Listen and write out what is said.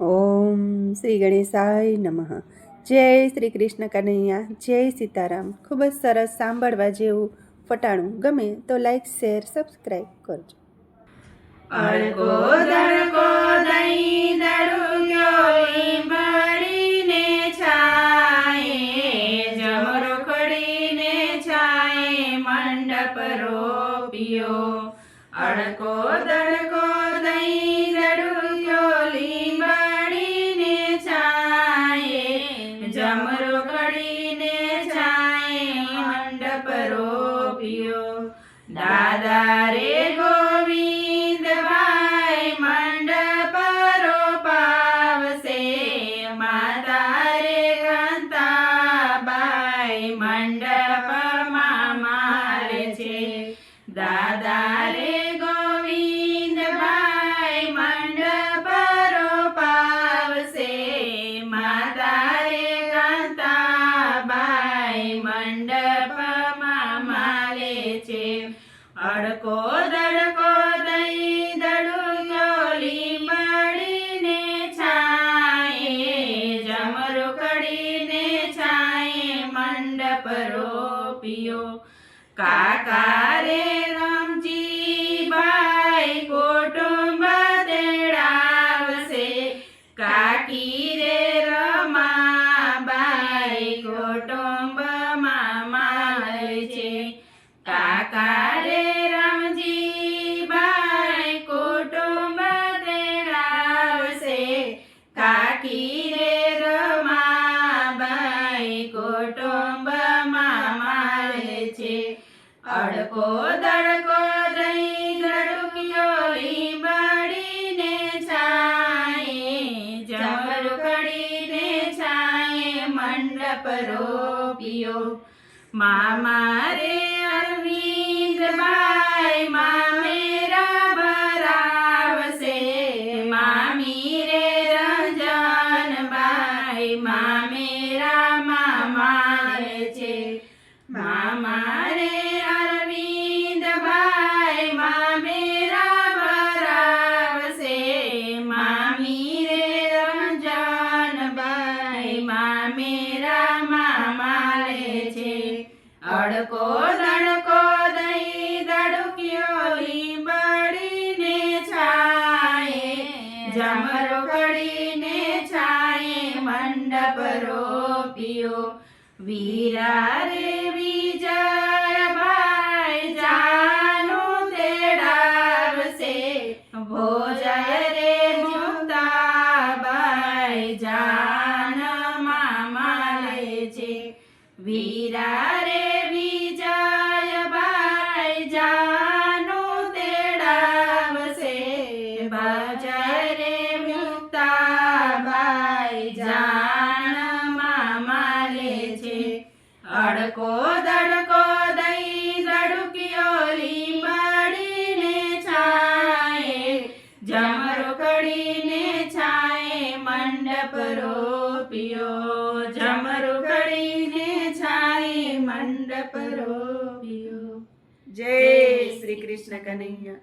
ઓમ શ્રી ગણેશાય નમઃ. જય શ્રી કૃષ્ણ કનૈયા, જય સીતારામ. ખૂબ જ સરસ સાંભળવા જેવું ફટાણું ગમે તો લાઈક શેર સબસ્ક્રાઈબ કરજો. અળકો દળકો દહીં દળુક્યો લીંબડીને અડકો દઈ દઈ ચોલી મળીને છાંયે જમરો કડીને છાંયે મંડપ રોપિયો. કાકા રે રામજી અડકો દડકો દહીં દડુક્યો લીંબડીને છાંયે જમર કડીને છાંયે મંડપ રોપ્યો. મામા રે અડકો દડકો દઈ દડક્યો લીંબડીને છાએ જમરો કડીને છાએ મંડપ રોપ્યો. વીરા રે ભાઈ જાનો તેડાવશે. ભજય રે જાણ મામા લે છે. અડકો દડકો મંડપ રોપ્યો જય શ્રી કૃષ્ણ કનૈયા.